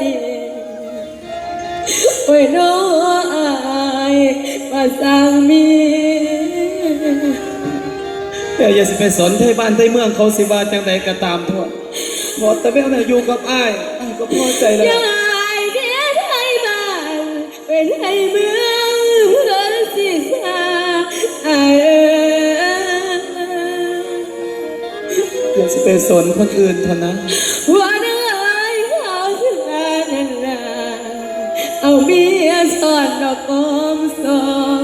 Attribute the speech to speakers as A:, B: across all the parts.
A: ดีโอ้ยน้องอายมาสร้างมี
B: แต่อย่าสิไปสนไทยบ้านไทยเมืองเขาสิว่าจังใดก็ตามทั่วพอแต่แม่น่ะอยู่กับอ้ายอ้ายก็พอใจแล้ว
A: ยายเดียไทยบ้านเป็นไทยเมืองเพื่อนสิสาอายเอ้ย
B: อย่าสิไปสนคนอื่นเท่านั้น
A: หั เอาเมียสอนดอกกอมสอง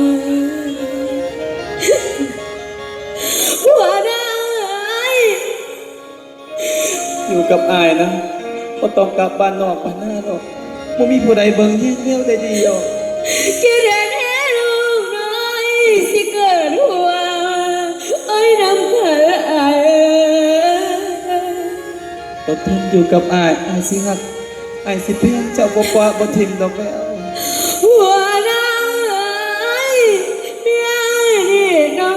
A: หัวเนื้อไอ้
B: อยู่กับอ้ายนะก็ต้องกลับบ้านนอกบ้านหน้าหรอกบ่มีผู้ใดเบิ่งที่เที่ยวได้ดีหรอก
A: คิดเห็นให้ลูกน้อยสิเกิดหัวไอ้น้ำเธอไอ้
B: อดทนอยู่กับอ้ายอ้ายสิฮัก อ้ายสิเพียงเจ้าบ่กว่าบ่ทิมดอกแม่
A: หัวเนื้อไอ้เมียนี่น้อ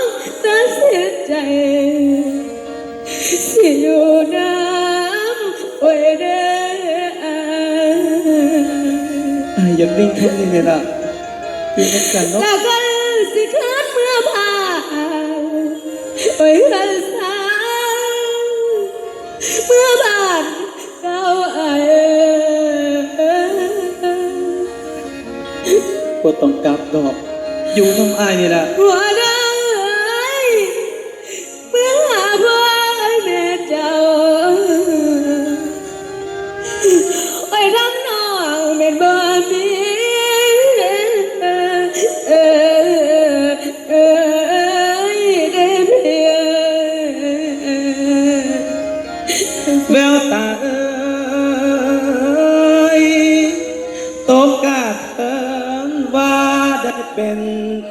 A: งตัดสินใจ สิอยู่น้ำโอ้ยเด้อ
B: อ้ายอยากนิ่งคนนี้เลยล่ะอยู่กันกันเนาะ
A: แล้วก็สิคืนเมื่อผ่านโอ้ยกัน
B: บ่ต้องกลับดอก อยู่น้ำอายนี่ล่ะ
A: หัวเด้อ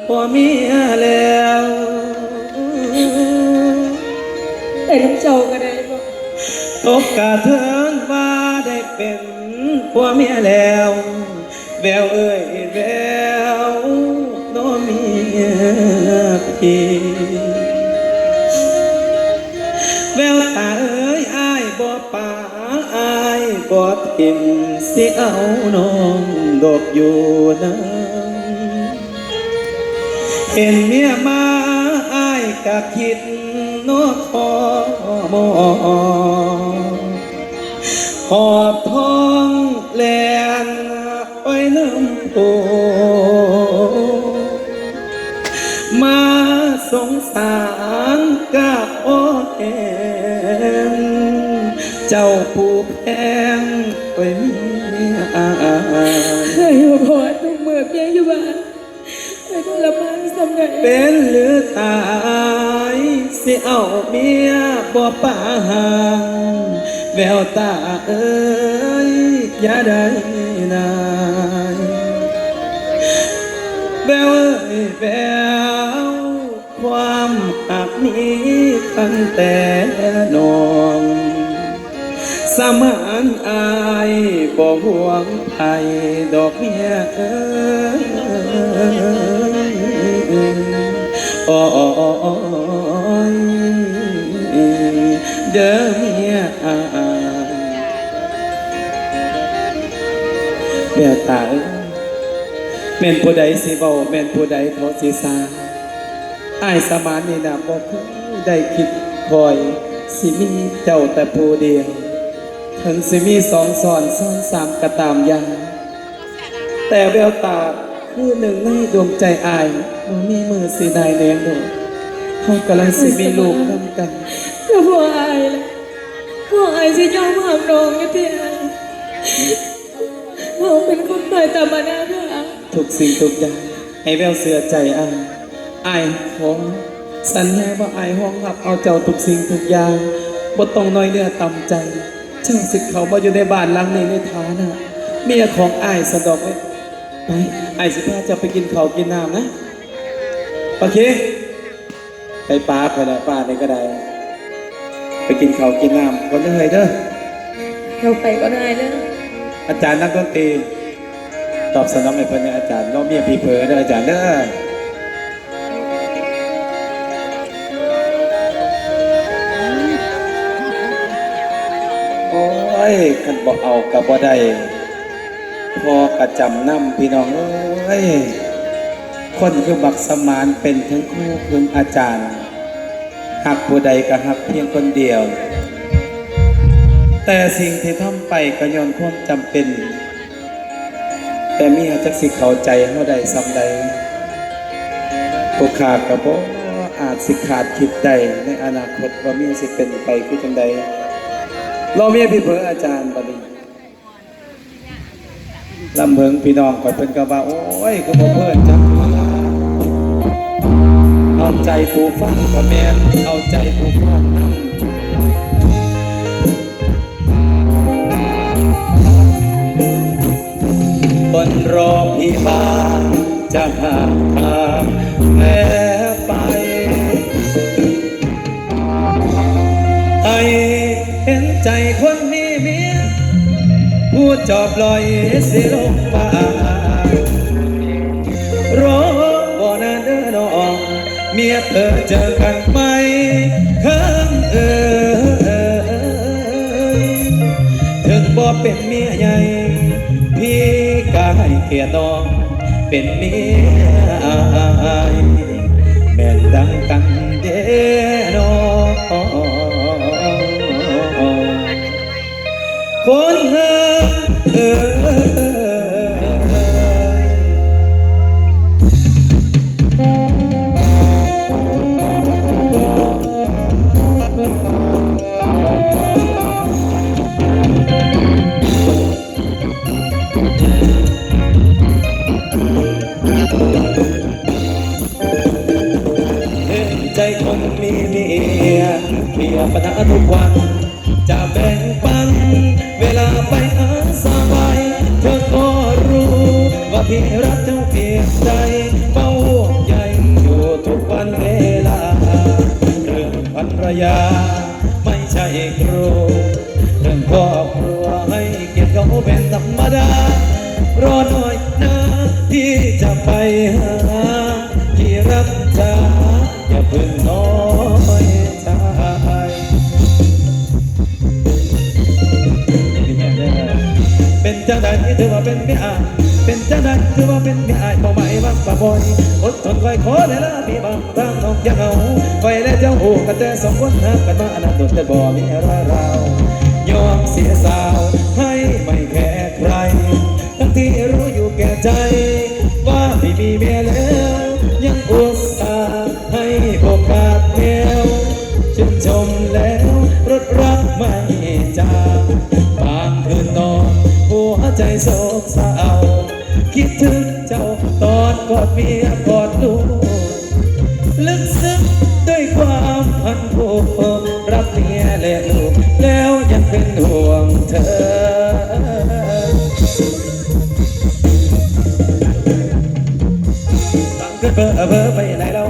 B: ผัวเมียแล้ว
A: ไอ้น้ำเจ้าก็ได้บ่
B: ตกกาเถินว่าได้เป็นผัวเมียแล้วแววเอ้ยแววโนเมียพี่แววตาเอ้ยอายบ่ป่าอายบ่ทิมสิเอาน้องดอกอยู่นะ เห็นเมียมาอายกะคิดโนทอมอหอบทองแลนไปน้ำโพมาสงสารกับโอเอ็นเจ้าผู้แพงไปมีอา
A: เคยอยู่ เร็จ
B: เป็นหรือตาย สิเอาเมียบ่ป่าหางแววตาเอ้ยอย่าได้นายแววเอ้ยแววความหักนี้ตั้งแต่นองสมานอายบ่ห่วงไผดอกเมียเอ้ย โอ้ยเด้อเมียอายแม่ตาเอ้ยแม่นผู้ใดสิเว้าแม่นผู้ใดเขาสิสาอ้ายสมานนี่นะบ่เคยได้คิดคอย สิมีเจ้าแต่ผู้เดียวถึงสิมีสองสอนซ้อนสามก็ตามย่างแต่แววตา คือหนึ่งในดวงใจอายบ่มีมือสิได้แนงโดดเขากำลังสิมีลูกนำกัน
A: แล้วพ่ออายล่ะพ่ออายสิยอมหักน้องกันที่อายพ่อเป็นคนตายตามมาหน้าเพื่ออาย
B: ทุกสิ่งทุกอย่างให้แววเสือใจอายอายของสัญญาว่าอายห้องรับเอาเจ้าทุกสิ่งทุกอย่างบ่ต้องน้อยเนื้อต่ำใจ เจ้าสิเขามาอยู่ในบ้านหลังนี้ในฐานะเมียของอายสะดอกไว้ ไปอายสิพาเจะไปกินข้าวกินน้ำนะ โอเค ไปป้าไปละป้านี่ก็ได้ ไปกินข้าวกินน้ำคนเลยเด้อ
A: เราไปก็ได้นะ
B: อาจารย์นักดนตรีตอบสนองให้เพิ่นนะอาจารย์น้องเมียพี่เผลอเด้ออาจารย์เด้อโอ้ยยคันบ่เอากับบ่ได้ พอกระจำน้ำพี่น้องเอ้ยคนคือบักสมานเป็นทั้งครูคืออาจารย์หักผู้ใดก็หักเพียงคนเดียว แต่สิ่งที่ทำไปก็ย้อนความจำเป็น แต่มีอาจจะสิเข้าใจเฮาได้ซ้ำใดผู้ขาดก็บ่อาจสิขาดคิดได้ในอนาคตว่ามีสิเป็นไปคือจังใดเรามีพี่เพิ่งอาจารย์บัดนี้ ลำเพิงพี่น้องก่อนเป็นกระบะโอ้ยก็บ่เพื่อนจักเอาใจปูฟังก็แมนเอาใจปูฟังนำบนรอพี่บ้านจะหาทางแม่ ลอยสิลงปารอบ่นานเด้อน้องเมียเธอเจอกันไหมข้างเอ่ยถึงบ่เป็นเมียใหญ่ พี่ก็ให้เกียรติน้องเป็นเมียแม่นดังกันเด้อนองคนเเห็นใจคนมีเมียเคลียปัญหาทุกวัน ไม่ใช่ครูเรื่องครอบครัวให้เกียรติเขาเป็นธรรมดารอหน่อยนะที่จะไปหาที่รักจ้าอย่าเพิ่งน้อยใจเป็นเจ้าใดที่ถือว่าเป็นเมียอายเป็นเจ้าใดถือว่าเป็นเมียอายเป้าหมา บังปะบอยอดทนคอยขอได้ละพี่บางตามน้องยังเอาคอยและเจ้าหูกันแต่สองคนหักกันมาอนาคตแต่บ่มีอะไรเรายอมเสียสาวให้ไม่แค่ใคร ทั้งที่รู้อยู่แก่ใจ เมียกอดลูกลึกซึ้งด้วยความพันผูกรักเมียและลูกแล้วยังเป็นห่วงเธอบางก็เพ้อเพ้อไปไหนเรา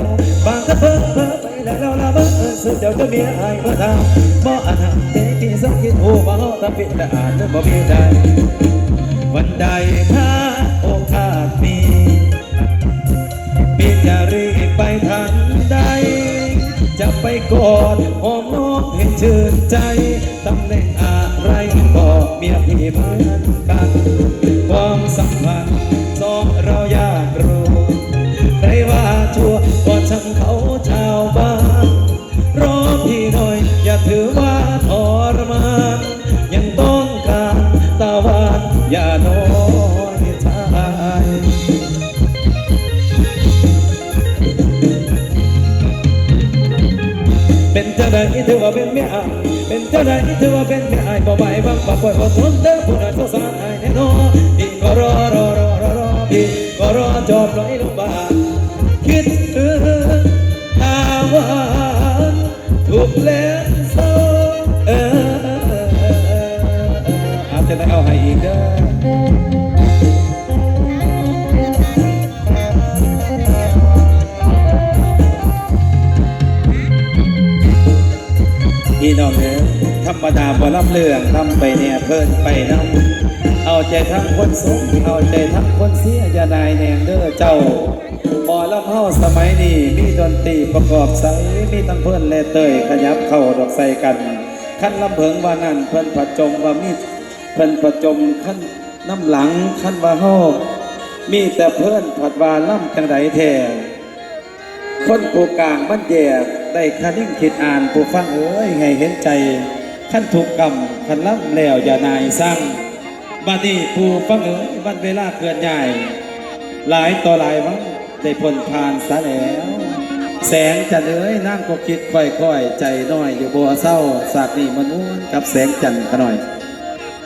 B: บางก็เพ้อเพ้อไปไหนเราละเบ้อสุดเดียวจะมีอายเมื่อทำบ่อาหารเจกินสักกินหูบ่เฮาทำผิดแต่อ่านจะบ่มีใจวันใดถ้า กอดหอมน้องให้ชื่นใจตำแหน่งอะไรบอกเมียพี่เหมือนกัน ความสัมพันธ์สองเราอยากรู้ใครว่าชั่วก็ช่างเขา เจ้าใดถือว่าเป็นเมียเป็นเจ้าใดถือว่าเป็นเมียอายก็ไม่บังปะปล่อยอดทนเด้อผู้นั้นสงสารอายแน่นอนพี่ก็รอรอรอรอรอพี่ก็รอจอบลอยลงบาคิดถึงตาหวานถูกเล่นโซ่เอออาจจะได้เอาให้อีกเด้อ พี่น้องเอ๋ยธรรมดาบ่รับเรื่องทำไปเนี่ยเพิ่นไปน้ำเอาใจทั้งคนสูงเอาใจทั้งคนเสียอย่านายแนงเด้อเจ้าหมอลำเฮาสมัยนี้มีดนตรีประกอบใสมีทั้งเพิ่อนและเตยขยับเข้าดอกใส่กันขั้นลำเพิงว่านั่นเพิ่นประจมว่ามีเพิ่นประจมขั้นน้ำหลังขั้นว่าเฮามีแต่เพิ่อนผัดว่าล่ำจังไดแท้คนผู้กลางมันแย่ ได้คันิ่งคิดอ่านผู้ฟังเอ้ยให้เห็นใจขั้นถูกกรรมขันล่ำแล้วอย่านายสร้างบัดนี้ผู้ฟังเอ้ยวันเวลาเกินใหญ่ หลายต่อหลายวันได้พ้นผ่านซะแล้ว แสงจันเอ้ยนั่งก็คิดค่อยๆ ใจน้อยอยู่บัวเศร้าสาดนี่มานวนกับแสงจันทร์กันหน่อย